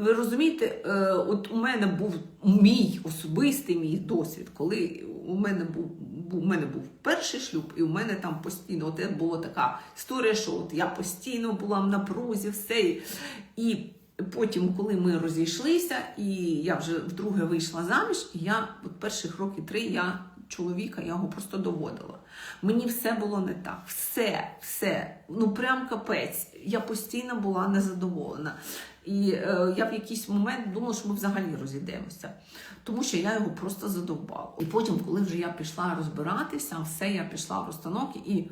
ви розумієте, е, от у мене був мій особистий мій досвід, коли у мене був, у мене був перший шлюб, і у мене там постійно от була така історія, що от я постійно була в напрузі, все. І потім, коли ми розійшлися, і я вже вдруге вийшла заміж, і я от перших років три я чоловіка, я його просто доводила. Мені все було не так. Все, все. Ну прям капець. Я постійно була незадоволена. І е, я в якийсь момент думала, що ми взагалі розійдемося, тому що я його просто задовбала. І потім, коли вже я пішла розбиратися, все, я пішла в розстановки, і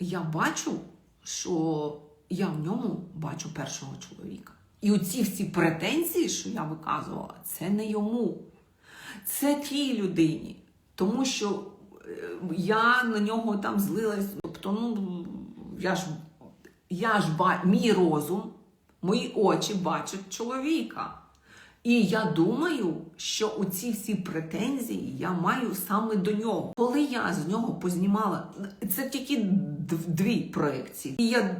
я бачу, що я в ньому бачу першого чоловіка. І оці всі претензії, що я виказувала, це не йому, це тій людині. Тому що е, я на нього там злилась. Тобто, ну я ж я ж ба... мій розум, мої очі бачать чоловіка. І я думаю, що оці всі претензії я маю саме до нього. Коли я з нього познімала, це тільки дві проекції. І я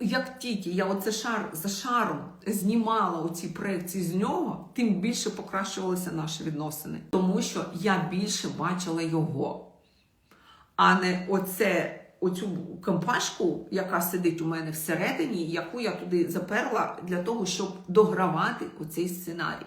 як тільки я оце шар за шаром знімала оці проекції з нього, тим більше покращувалися наші відносини. Тому що я більше бачила його а не оце, оцю компашку, яка сидить у мене всередині, яку я туди заперла для того, щоб догравати оцей сценарій.